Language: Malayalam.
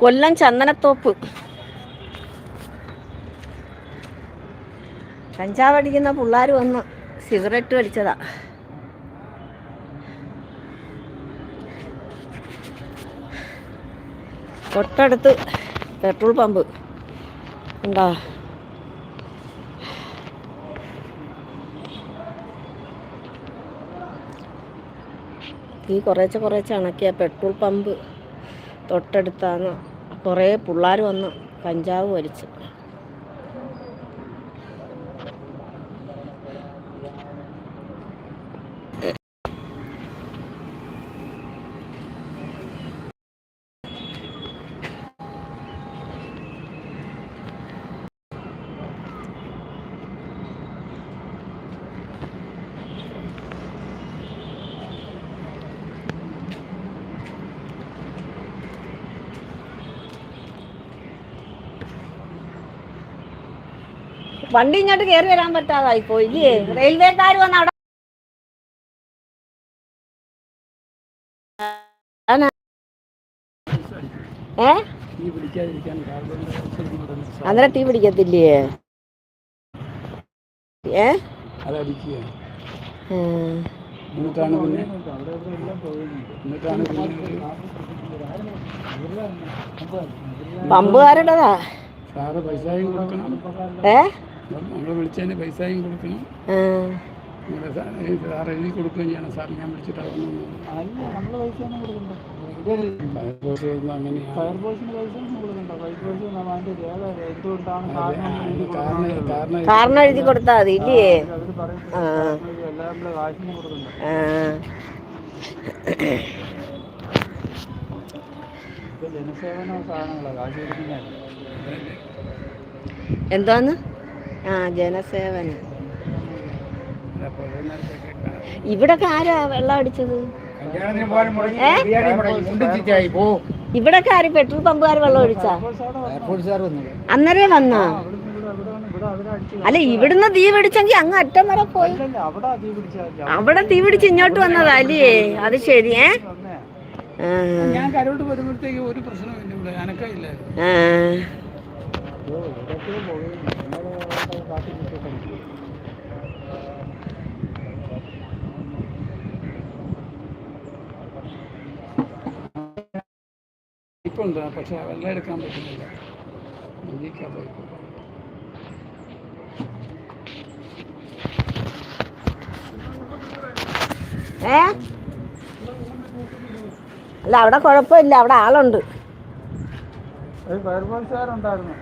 കൊല്ലം ചന്ദനത്തോപ്പ്. കഞ്ചാവ് അടിക്കുന്ന പിള്ളേർ വന്ന് സിഗരറ്റ് വലിച്ചതാ. തൊട്ടടുത്ത് പെട്രോൾ പമ്പ് ഉണ്ടോ? ഈ കുറേച്ച് കുറേച്ച് അണക്കിയ പെട്രോൾ പമ്പ് തൊട്ടടുത്താണ് കുറേ പിള്ളേർ വന്ന് കഞ്ചാവ് വലിച്ചു. വണ്ടി ഇങ്ങോട്ട് കയറി വരാൻ പറ്റാതായി പോയി ഇല്ലേ? റെയിൽവേക്കാർ വന്ന് അവിടെ. ഏ? അന്നേരം തീ പിടിക്കത്തില്ലേ? ഏ. എന്നിട്ടാണ് പിന്നെ എന്നിട്ടാണ് പമ്പുകാരുടേതാ? സാറ് പൈസയും കൊടുക്കണം. ഏ? നമ്മൾ വിളിച്ചതിന് പൈസയും കൊടുക്കണം. ആ. ഈ സാർ എഴുതി കൊടുക്കുകയും ചെയ്യണം സാർ ഞാൻ വിളിച്ചിട്ട് കാരണം കാരണം കാരണം എഴുതി മതി. ഇല്ലേ? ജനസേവന സാധനങ്ങളാണ് കാശ് എന്താന്ന് ആ ജനസേവനം. ഇവിടെ ആരാ വെള്ളം അടിച്ചത്? ഇവിടെ ആര് പെട്രോൾ പമ്പുകാർ വെള്ളം ഒഴിച്ചാ? അന്നേരം വന്നാ? അല്ല ഇവിടുന്ന് തീ പിടിച്ചെങ്കിൽ അങ്ങ് അറ്റം വരെ പോയി. അവിടെ തീ പിടിച്ച് ഇങ്ങോട്ട് വന്നതാ അല്ലേ? അത് ശരി ഏ? ഞാൻ കരോട്ട് വരുമ്പോഴത്തേക്ക് ഒരു പ്രശ്നമില്ല ഇവിടെ ഇപ്പം ഉണ്ട് പക്ഷെ വെള്ളം എടുക്കാൻ പറ്റുന്നില്ല. നദിക്കാ പോയി ഏ? അല്ല അവിടെ കുഴപ്പമില്ല അവിടെ ആളുണ്ട്. ഫയർഫോഴ്സുകാരുണ്ടായിരുന്നു